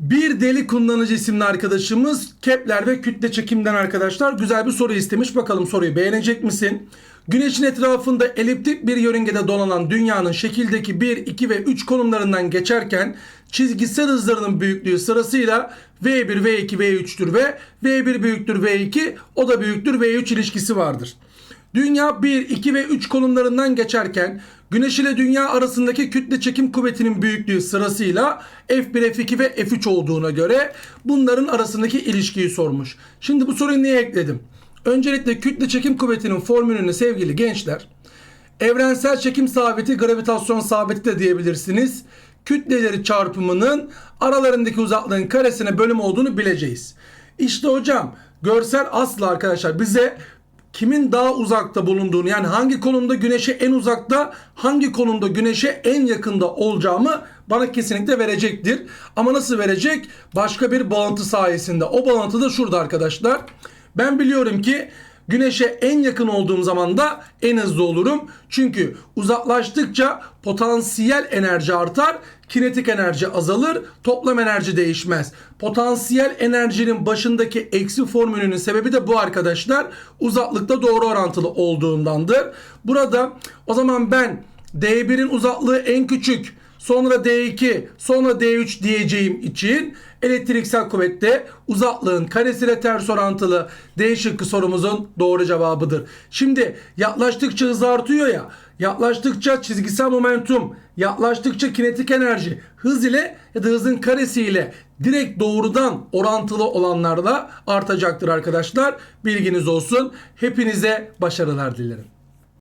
Bir deli kullanıcı isimli arkadaşımız Kepler ve kütle çekimden arkadaşlar güzel bir soru istemiş. Bakalım soruyu beğenecek misin? Güneşin etrafında eliptik bir yörüngede dolanan dünyanın şekildeki 1, 2 ve 3 konumlarından geçerken çizgisel hızlarının büyüklüğü sırasıyla V1, V2, V3'tür ve V1 büyüktür V2 o da büyüktür V3 ilişkisi vardır. Dünya 1, 2 ve 3 konumlarından geçerken Güneş ile Dünya arasındaki kütle çekim kuvvetinin büyüklüğü sırasıyla F1, F2 ve F3 olduğuna göre bunların arasındaki ilişkiyi sormuş. Şimdi bu soruyu niye ekledim? Öncelikle kütle çekim kuvvetinin formülünü sevgili gençler evrensel çekim sabiti gravitasyon sabiti de diyebilirsiniz. Kütleleri çarpımının aralarındaki uzaklığın karesine bölüm olduğunu bileceğiz. İşte hocam görsel asla arkadaşlar bize kimin daha uzakta bulunduğunu yani hangi konumda güneşe en uzakta hangi konumda güneşe en yakında olacağımı bana kesinlikle verecektir. Ama nasıl verecek? Başka bir bağıntı sayesinde. O bağıntı da şurada arkadaşlar. Ben biliyorum ki Güneşe en yakın olduğum zaman da en hızlı olurum. Çünkü uzaklaştıkça potansiyel enerji artar, kinetik enerji azalır, toplam enerji değişmez. Potansiyel enerjinin başındaki eksi formülünün sebebi de bu arkadaşlar. Uzaklıkta doğru orantılı olduğundandır. Burada o zaman ben D1'in uzaklığı en küçük, sonra D2, sonra D3 diyeceğim için elektriksel kuvvette uzaklığın karesiyle ters orantılı D şıkkı sorumuzun doğru cevabıdır. Şimdi yaklaştıkça hız artıyor ya, yaklaştıkça çizgisel momentum, yaklaştıkça kinetik enerji hız ile ya da hızın karesi ile direkt doğrudan orantılı olanlarla artacaktır arkadaşlar. Bilginiz olsun. Hepinize başarılar dilerim.